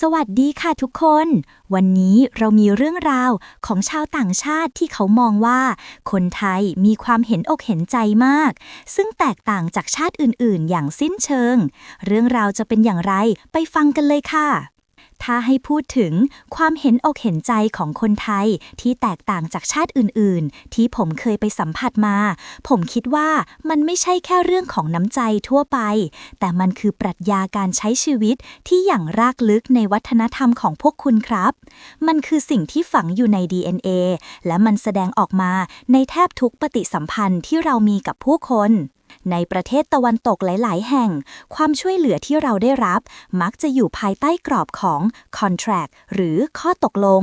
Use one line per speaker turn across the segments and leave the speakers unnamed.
สวัสดีค่ะทุกคน วันนี้เรามีเรื่องราวของชาวต่างชาติที่เขามองว่า คนไทยมีความเห็นอกเห็นใจมาก ซึ่งแตกต่างจากชาติอื่นๆ อย่างสิ้นเชิง เรื่องราวจะเป็นอย่างไรไปฟังกันเลยค่ะ ถ้าให้พูดถึงความเห็นอกเห็นใจของคนไทยที่แตกต่างจากชาติอื่น ๆ ที่ผมเคยไปสัมผัสมา ผมคิดว่ามันไม่ใช่แค่เรื่องของน้ำใจทั่วไป แต่มันคือปรัชญาการใช้ชีวิตที่อย่างรากลึกในวัฒนธรรมของพวกคุณครับ มันคือสิ่งที่ฝังอยู่ใน DNA และมันแสดงออกมาในแทบทุกปฏิสัมพันธ์ที่เรามีกับผู้คน ในประเทศตะวันตกหลาย ๆ แห่ง ความช่วยเหลือที่เราได้รับ มักจะอยู่ภายใต้กรอบของ contract หรือข้อตกลง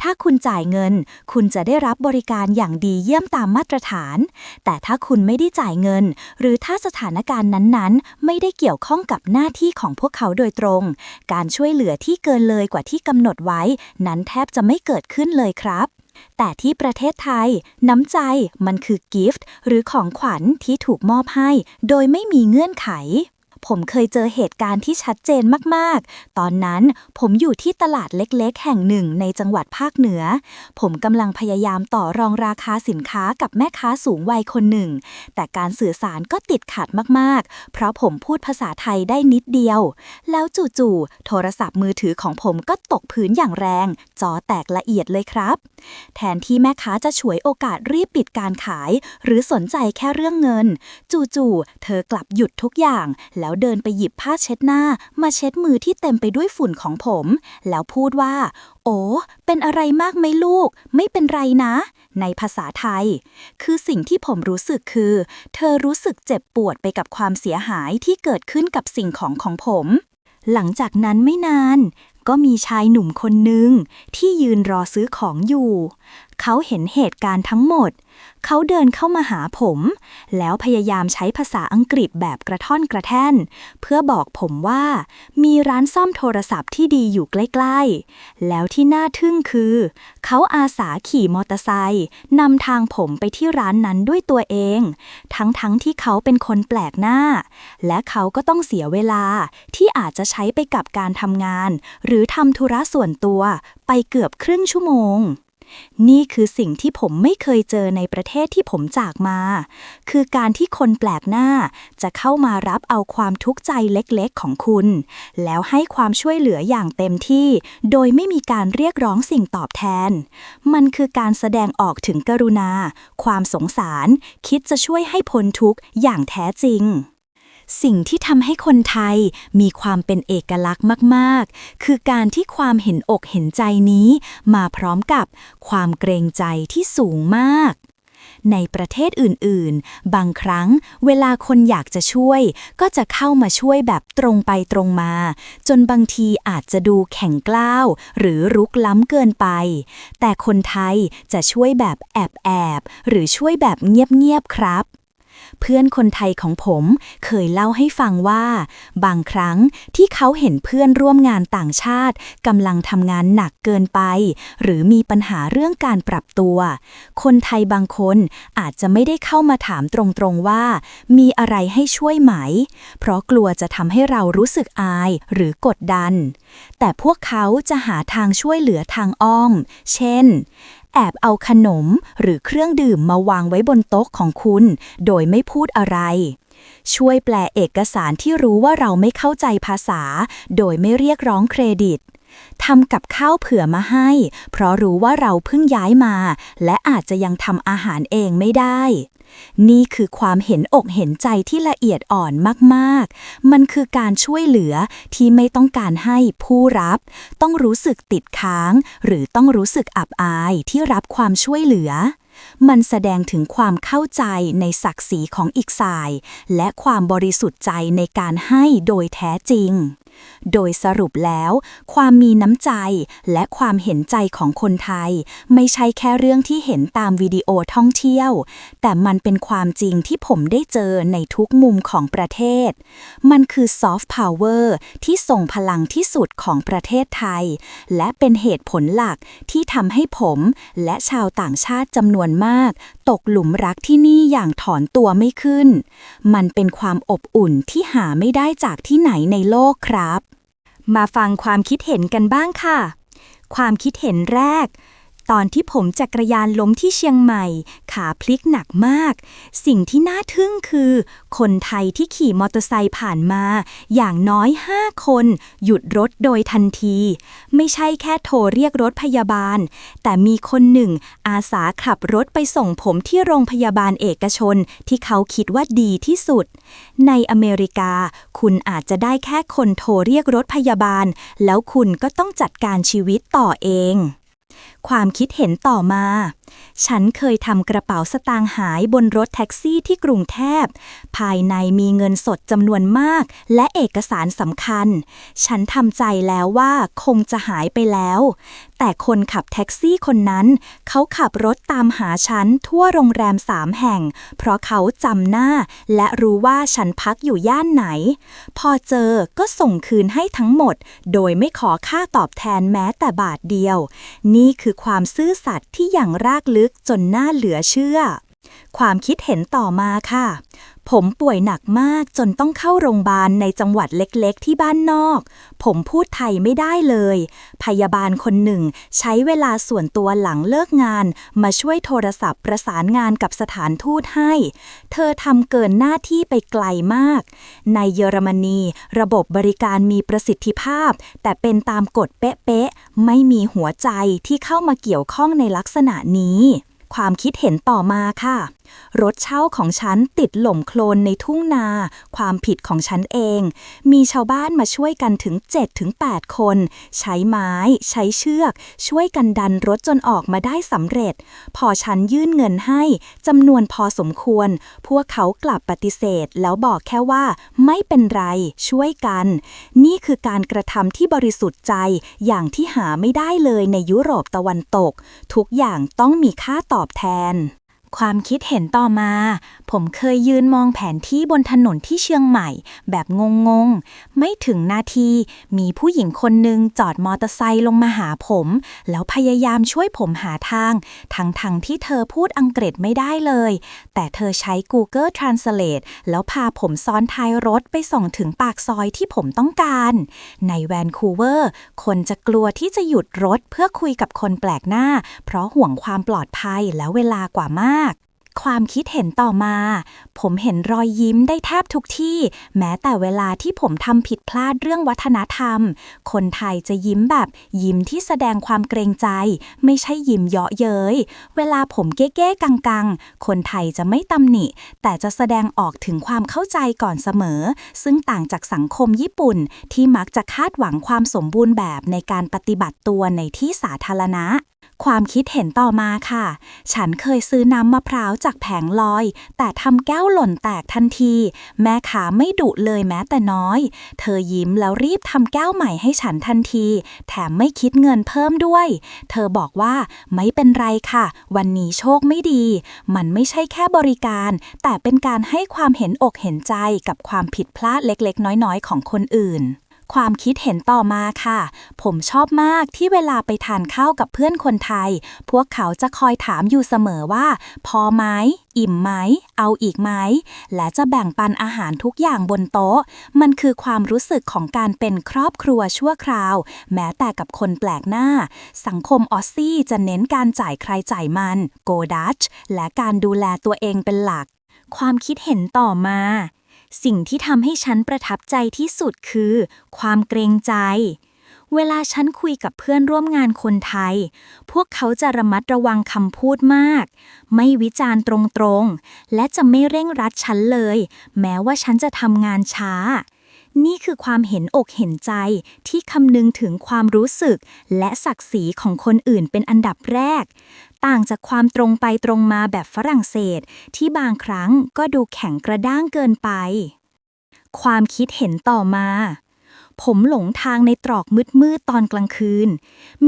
ถ้าคุณจ่ายเงิน คุณจะได้รับบริการอย่างดีเยี่ยมตามมาตรฐาน แต่ถ้าคุณไม่ได้จ่ายเงิน หรือถ้าสถานการณ์นั้น ๆ ไม่ได้เกี่ยวข้องกับหน้าที่ของพวกเขาโดยตรง การช่วยเหลือที่เกินเลยกว่าที่กำหนดไว้ นั้นแทบจะไม่เกิดขึ้นเลยครับ แต่ที่ประเทศไทย น้ำใจมันคือกิฟต์หรือของขวัญที่ถูกมอบให้ โดยไม่มีเงื่อนไข ผมเคยเจอเหตุการณ์ที่ชัดเจนมากๆ ตอนนั้นผมอยู่ที่ตลาดเล็กๆ แห่งหนึ่งในจังหวัดภาคเหนือ ผมกำลังพยายามต่อรองราคาสินค้ากับแม่ค้าสูงวัยคนหนึ่ง แต่การสื่อสารก็ติดขัดมากๆ เพราะผมพูดภาษาไทยได้นิดเดียว แล้วจู่ๆโทรศัพท์มือถือของผมก็ตกพื้นอย่างแรง จอแตกละเอียดเลยครับ แทนที่แม่ค้าจะฉวยโอกาสรีบปิดการขาย หรือสนใจแค่เรื่องเงิน จู่ๆเธอกลับหยุดทุกอย่างแล้วเดินไปหยิบผ้าเช็ดหน้า มาเช็ดมือที่เต็มไปด้วยฝุ่นของผม แล้วพูดว่า โอ้ เป็นอะไรมากไหมลูก ไม่เป็นไรนะ ในภาษาไทย คือสิ่งที่ผมรู้สึกคือ เธอรู้สึกเจ็บปวดไปกับความเสียหายที่เกิดขึ้นกับสิ่งของของผม หลังจากนั้นไม่นาน ก็มีชายหนุ่มคนหนึ่งที่ยืนรอซื้อของอยู่ เขาเห็นเหตุการณ์ทั้งหมด เขาเดินเข้ามาหาผม แล้วพยายามใช้ภาษาอังกฤษแบบกระท่อนกระแท่น เพื่อบอกผมว่า มีร้านซ่อมโทรศัพท์ที่ดีอยู่ใกล้ๆ แล้วที่น่าทึ่งคือ เขาอาสาขี่มอเตอร์ไซค์นำทางผมไปที่ร้านนั้นด้วยตัวเอง ทั้งๆที่เขาเป็นคนแปลกหน้า และเขาก็ต้องเสียเวลาที่อาจจะใช้ไปกับการทำงาน หรือทำธุระส่วนตัวไปเกือบครึ่งชั่วโมง นี่คือสิ่งที่ผมไม่เคยเจอในประเทศที่ผมจากมา คือการที่คนแปลกหน้า จะเข้ามารับเอาความทุกข์ใจเล็กๆของคุณ แล้วให้ความช่วยเหลืออย่างเต็มที่ โดยไม่มีการเรียกร้องสิ่งตอบแทน มันคือการแสดงออกถึงกรุณา ความสงสาร คิดจะช่วยให้พ้นทุกข์อย่างแท้จริง สิ่งที่ทำให้คนไทยมีความเป็นเอกลักษณ์มากๆ คือการที่ความเห็นอกเห็นใจนี้ มาพร้อมกับความเกรงใจที่สูงมาก ในประเทศอื่นๆ บางครั้งเวลาคนอยากจะช่วย ก็จะเข้ามาช่วยแบบตรงไปตรงมา จนบางทีอาจจะดูแข็งกล้าว หรือรุกล้ำเกินไป แต่คนไทยจะช่วยแบบแอบแอบๆหรือช่วยแบบเงียบๆครับ เพื่อนคนไทยของผมเคยเล่าให้ฟังว่า บางครั้งที่เขาเห็นเพื่อนร่วมงานต่างชาติกำลังทำงานหนักเกินไป หรือมีปัญหาเรื่องการปรับตัว คนไทยบางคนอาจจะไม่ได้เข้ามาถามตรงๆว่า มีอะไรให้ช่วยไหม เพราะกลัวจะทำให้เรารู้สึกอายหรือกดดัน แต่พวกเขาจะหาทางช่วยเหลือทางอ้อม เช่น อบเอาขนมหรือเครื่องดื่มมาวางไว้บนโต๊ะของคุณ โดยไม่พูดอะไร ช่วยแปลเอกสารที่รู้ว่าเราไม่เข้าใจภาษา โดยไม่เรียกร้องเครดิต ทำกับข้าวเผื่อมาให้ เพราะรู้ว่าเราเพิ่งย้ายมา และอาจจะยังทำอาหารเองไม่ได้ นี่คือความเห็นอกเห็นใจที่ละเอียดอ่อนมากๆ มันคือการช่วยเหลือที่ไม่ต้องการให้ผู้รับ ต้องรู้สึกติดค้าง หรือต้องรู้สึกอับอายที่รับความช่วยเหลือมันแสดงถึงความเข้าใจในศักดิ์ศรีของอีกฝ่าย และความบริสุทธิ์ใจในการให้โดยแท้จริงโดยสรุปแล้ว ความมีน้ำใจและความเห็นใจของคนไทย ไม่ใช่แค่เรื่องที่เห็นตามวิดีโอท่องเที่ยว แต่มันเป็นความจริงที่ผมได้เจอในทุกมุมของประเทศ มันคือซอฟต์พาวเวอร์ที่ส่งพลังที่สุดของประเทศไทย และเป็นเหตุผลหลักที่ทำให้ผมและชาวต่างชาติจำนวนมาก ตกหลุมรักที่นี่อย่างถอนตัวไม่ขึ้น มันเป็นความอบอุ่นที่หาไม่ได้จากที่ไหนในโลกครับ มาฟังความคิดเห็นกันบ้างค่ะ ความคิดเห็นแรก ตอนที่ผมจักรยานล้มที่เชียงใหม่ ขาพลิกหนักมาก สิ่งที่น่าทึ่งคือ คนไทยที่ขี่มอเตอร์ไซค์ผ่านมา อย่างน้อย5คน หยุดรถโดยทันที ไม่ใช่แค่โทรเรียกรถพยาบาล แต่มีคนหนึ่ง อาสาขับรถไปส่งผมที่โรงพยาบาลเอกชนที่เขาคิดว่าดีที่สุด ในอเมริกา คุณอาจจะได้แค่คนโทรเรียกรถพยาบาล แล้วคุณก็ต้องจัดการชีวิตต่อเอง ความคิดเห็นต่อมา ฉันเคยทำกระเป๋าสตางค์หายบนรถแท็กซี่ที่กรุงเทพภายในมีเงินสดจำนวนมาก และเอกสารสำคัญ ฉันทำใจแล้วว่าคงจะหายไปแล้ว แต่คนขับแท็กซี่คนนั้น เขาขับรถตามหาฉันทั่วโรงแรมสามแห่ง เพราะเขาจำหน้า และรู้ว่าฉันพักอยู่ย่านไหน พอเจอก็ส่งคืนให้ทั้งหมด โดยไม่ขอค่าตอบแทนแม้แต่บาทเดียว นี่คือความซื่อสัตย์ที่อย่างรากลึกจนน่าเหลือเชื่อ ความคิดเห็นต่อมาค่ะ ผมป่วยหนักมากจนต้องเข้าโรงพยาบาลในจังหวัดเล็กๆ ที่บ้านนอก ผมพูดไทยไม่ได้เลย พยาบาลคนหนึ่ง ใช้เวลาส่วนตัวหลังเลิกงาน มาช่วยโทรศัพท์ประสานงานกับสถานทูตให้ เธอทำเกินหน้าที่ไปไกลมาก ในเยอรมนี ระบบบริการมีประสิทธิภาพ แต่เป็นตามกฎเป๊ะๆ ไม่มีหัวใจที่เข้ามาเกี่ยวข้องในลักษณะนี้ ความคิดเห็นต่อมาค่ะ รถเช่าของฉันติดหล่มโคลนในทุ่งนา ความผิดของฉันเอง มีชาวบ้านมาช่วยกันถึง 7-8 คน ใช้ไม้ ใช้เชือก ช่วยกันดันรถจนออกมาได้สำเร็จ พอฉันยื่นเงินให้จำนวนพอสมควร พวกเขากลับปฏิเสธ แล้วบอกแค่ว่า ไม่เป็นไร ช่วยกัน นี่คือการกระทำที่บริสุทธิ์ใจอย่างที่หาไม่ได้เลยในยุโรปตะวันตก ทุกอย่างต้องมีค่าตอบแทน ความคิดเห็นต่อมา ผมเคยยืนมองแผนที่บนถนนที่เชียงใหม่ แบบงงๆ ไม่ถึงนาที มีผู้หญิงคนหนึ่งจอดมอเตอร์ไซค์ลงมาหาผม แล้วพยายามช่วยผมหาทาง ทั้งๆทที่เธอพูดอังกฤษไม่ได้เลย แต่เธอใช้ Google Translate แล้วพาผมซ้อนท้ายรถไปส่งถึงปากซอยที่ผมต้องการ ในแวนคูเวอร์ คนจะกลัวที่จะหยุดรถเพื่อคุยกับคนแปลกหน้า เพราะห่วงความปลอดภัยและเวลากว่ามากาก ความคิดเห็นต่อมา ผมเห็นรอยยิ้มได้แทบทุกที่ แม้แต่เวลาที่ผมทำผิดพลาดเรื่องวัฒนธรรม คนไทยจะยิ้มแบบยิ้มที่แสดงความเกรงใจ ไม่ใช่ยิ้มเยาะเย้ย เวลาผมเก้ๆกังๆ คนไทยจะไม่ตำหนิ แต่จะแสดงออกถึงความเข้าใจก่อนเสมอ ซึ่งต่างจากสังคมญี่ปุ่น ที่มักจะคาดหวังความสมบูรณ์แบบในการปฏิบัติตัวในที่สาธารณะ ความคิดเห็นต่อมาค่ะ ฉันเคยซื้อน้ำมะพร้าวจากแผงลอย แต่ทำแก้วหล่นแตกทันที แม่ค้าไม่ดุเลยแม้แต่น้อย เธอยิ้มแล้วรีบทำแก้วใหม่ให้ฉันทันที แถมไม่คิดเงินเพิ่มด้วย เธอบอกว่าไม่เป็นไรค่ะ วันนี้โชคไม่ดี มันไม่ใช่แค่บริการ แต่เป็นการให้ความเห็นอกเห็นใจกับความผิดพลาดเล็กๆ น้อยๆ ของคนอื่น ความคิดเห็นต่อมาค่ะ ผมชอบมากที่เวลาไปทานข้าวกับเพื่อนคนไทย พวกเขาจะคอยถามอยู่เสมอว่า พอไหม อิ่มไหม เอาอีกไหม และจะแบ่งปันอาหารทุกอย่างบนโต๊ะ มันคือความรู้สึกของการเป็นครอบครัวชั่วคราว แม้แต่กับคนแปลกหน้า สังคมออสซี่จะเน้นการจ่ายใครจ่ายมัน โกดัช และการดูแลตัวเองเป็นหลัก ความคิดเห็นต่อมา สิ่งที่ทำให้ฉันประทับใจที่สุดคือ ความเกรงใจ เวลาฉันคุยกับเพื่อนร่วมงานคนไทย พวกเขาจะระมัดระวังคำพูดมาก ไม่วิจารณ์ตรงๆ และจะไม่เร่งรัดฉันเลย แม้ว่าฉันจะทำงานช้า นี่คือความเห็นอกเห็นใจที่คำนึงถึงความรู้สึก และศักดิ์ศรีของคนอื่นเป็นอันดับแรก ต่างจากความตรงไปตรงมาแบบฝรั่งเศส ที่บางครั้งก็ดูแข็งกระด้างเกินไป ความคิดเห็นต่อมา ผมหลงทางในตรอกมืดๆตอนกลางคืน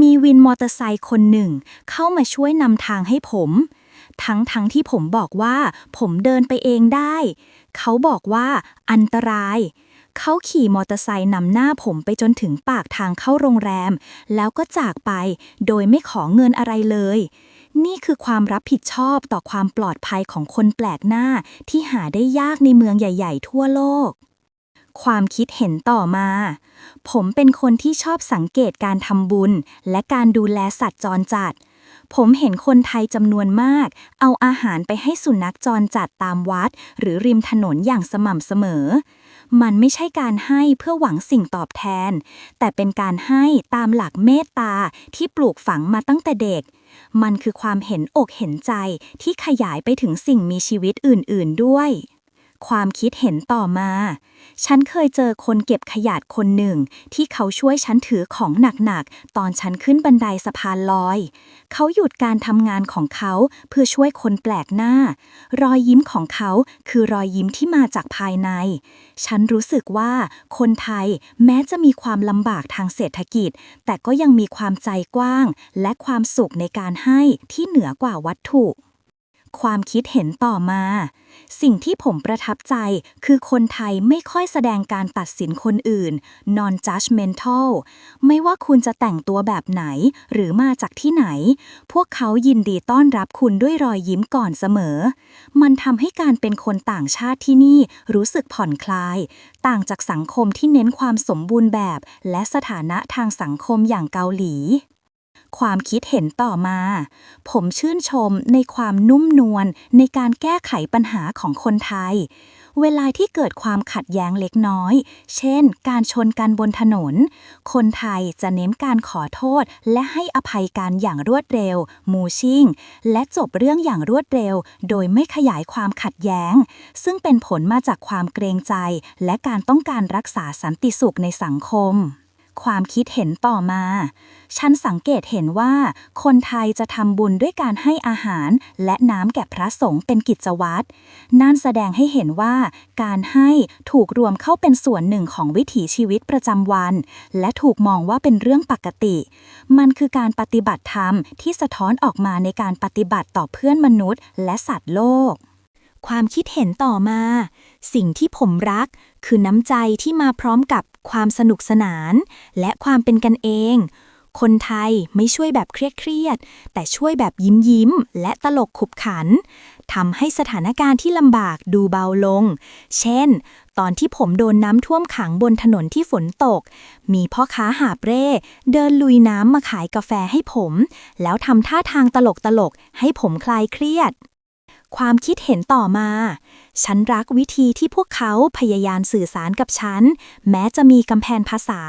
มีวินมอเตอร์ไซค์คนหนึ่ง เข้ามาช่วยนำทางให้ผมทั้งทั้งที่ผมบอกว่าผมเดินไปเองได้ เขาบอกว่าอันตราย เขาขี่มอเตอร์ไซค์นำหน้าผมไปจนถึงปากทางเข้าโรงแรม แล้วก็จากไปโดยไม่ขอเงินอะไรเลย นี่คือความรับผิดชอบต่อความปลอดภัยของคนแปลกหน้าที่หาได้ยากในเมืองใหญ่ ๆ ทั่วโลก ความคิดเห็นต่อมา ผมเป็นคนที่ชอบสังเกตการทำบุญ และการดูแลสัตว์จรจัดผมเห็นคนไทยจำนวนมาก เอาอาหารไปให้สุนัขจรจัดตามวัด หรือริมถนนอย่างสม่ำเสมอ มันไม่ใช่การให้เพื่อหวังสิ่งตอบแทน แต่เป็นการให้ตามหลักเมตตาที่ปลูกฝังมาตั้งแต่เด็ก มันคือความเห็นอกเห็นใจที่ขยายไปถึงสิ่งมีชีวิตอื่น ๆ ด้วย ความคิดเห็นต่อมา ฉันเคยเจอคนเก็บขยะคนหนึ่ง ที่เขาช่วยฉันถือของหนักๆ ตอนฉันขึ้นบันไดสะพานลอย เขาหยุดการทำงานของเขาเพื่อช่วยคนแปลกหน้า รอยยิ้มของเขาคือรอยยิ้มที่มาจากภายใน ฉันรู้สึกว่าคนไทยแม้จะมีความลำบากทางเศรษฐกิจ แต่ก็ยังมีความใจกว้าง และความสุขในการให้ที่เหนือกว่าวัตถุ ความคิดเห็นต่อมา สิ่งที่ผมประทับใจคือคนไทยไม่ค่อยแสดงการตัดสินคนอื่น non judgmental ไม่ว่าคุณจะแต่งตัวแบบไหนหรือมาจากที่ไหน พวกเขายินดีต้อนรับคุณด้วยรอยยิ้มก่อนเสมอ มันทำให้การเป็นคนต่างชาติที่นี่รู้สึกผ่อนคลาย ต่างจากสังคมที่เน้นความสมบูรณ์แบบ และสถานะทางสังคมอย่างเกาหลี ความคิดเห็นต่อมา ผมชื่นชมในความนุ่มนวลในการแก้ไขปัญหาของคนไทย เวลาที่เกิดความขัดแย้งเล็กน้อย เช่น การชนกันบนถนน คนไทยจะเน้นการขอโทษ และให้อภัยกันอย่างรวดเร็ว มูชิ่ง และจบเรื่องอย่างรวดเร็ว โดยไม่ขยายความขัดแย้ง ซึ่งเป็นผลมาจากความเกรงใจ และการต้องการรักษาสันติสุขในสังคม ความคิดเห็นต่อมา ฉันสังเกตเห็นว่า คนไทยจะทำบุญด้วยการให้อาหาร และน้ำแก่พระสงฆ์เป็นกิจวัตร นั่นแสดงให้เห็นว่า การให้ถูกรวมเข้าเป็นส่วนหนึ่งของวิถีชีวิตประจำวัน และถูกมองว่าเป็นเรื่องปกติ มันคือการปฏิบัติธรรมที่สะท้อนออกมาในการปฏิบัติต่อเพื่อนมนุษย์ และสัตว์โลก ความคิดเห็นต่อมา สิ่งที่ผมรักคือน้ำใจที่มาพร้อมกับ ความสนุกสนาน และความเป็นกันเอง คนไทยไม่ช่วยแบบเครียดๆแต่ช่วยแบบยิ้มยิ้ม และตลกขบขันทำให้สถานการณ์ที่ลำบากดูเบาลง เช่น ตอนที่ผมโดนน้ำท่วมขังบนถนนที่ฝนตก มีพ่อค้าหาบเร่เดินลุยน้ำมาขายกาแฟให้ผม แล้วทำท่าทางตลกๆให้ผมคลายเครียด ความคิดเห็นต่อมา ฉันรักวิธีที่พวกเขาพยายามสื่อสารกับฉัน แม้จะมีกำแพงภาษา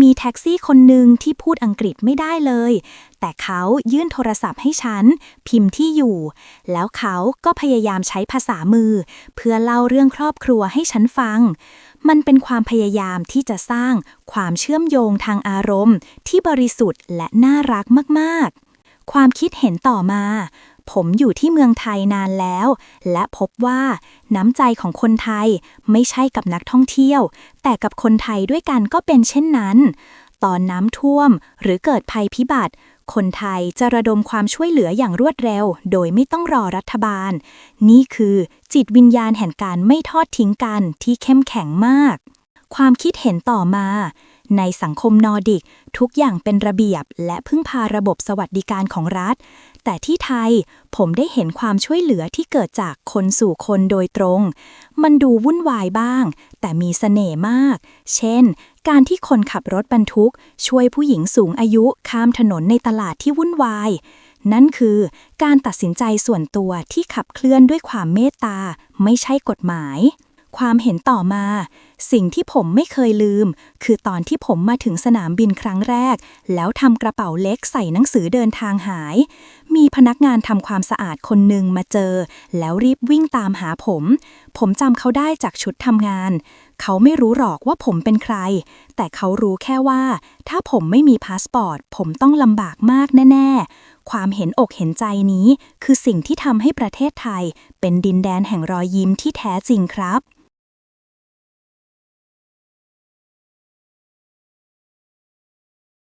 มีแท็กซี่คนหนึ่งที่พูดอังกฤษไม่ได้เลย แต่เขายื่นโทรศัพท์ให้ฉัน พิมพ์ที่อยู่ แล้วเขาก็พยายามใช้ภาษามือ เพื่อเล่าเรื่องครอบครัวให้ฉันฟัง มันเป็นความพยายามที่จะสร้างความเชื่อมโยงทางอารมณ์ ที่บริสุทธิ์และน่ารักมากๆความคิดเห็นต่อมา ผมอยู่ที่เมืองไทยนานแล้ว และพบว่าน้ำใจของคนไทยไม่ใช่กับนักท่องเที่ยว แต่กับคนไทยด้วยกันก็เป็นเช่นนั้น ตอนน้ำท่วมหรือเกิดภัยพิบัติ คนไทยจะระดมความช่วยเหลืออย่างรวดเร็ว โดยไม่ต้องรอรัฐบาล นี่คือจิตวิญญาณแห่งการไม่ทอดทิ้งกันที่เข้มแข็งมาก ความคิดเห็นต่อมา ในสังคมนอร์ดิก ทุกอย่างเป็นระเบียบ และพึ่งพาระบบสวัสดิการของรัฐ แต่ที่ไทยผมได้เห็นความช่วยเหลือที่เกิดจากคนสู่คนโดยตรง มันดูวุ่นวายบ้าง แต่มีเสน่ห์มาก เช่น การที่คนขับรถบรรทุก ช่วยผู้หญิงสูงอายุข้ามถนนในตลาดที่วุ่นวายนั่นคือการตัดสินใจส่วนตัวที่ขับเคลื่อนด้วยความเมตตา ไม่ใช่กฎหมาย ความเห็นต่อมา สิ่งที่ผมไม่เคยลืม คือตอนที่ผมมาถึงสนามบินครั้งแรก แล้วทำกระเป๋าเล็กใส่หนังสือเดินทางหาย มีพนักงานทำความสะอาดคนหนึ่งมาเจอ แล้วรีบวิ่งตามหาผม ผมจำเขาได้จากชุดทำงาน เขาไม่รู้หรอกว่าผมเป็นใคร แต่เขารู้แค่ว่า ถ้าผมไม่มีพาสปอร์ต ผมต้องลำบากมากแน่ ๆความเห็นอกเห็นใจนี้คือสิ่งที่ทำให้ประเทศไทย เป็นดินแดนแห่งรอยยิ้มที่แท้จริงครับ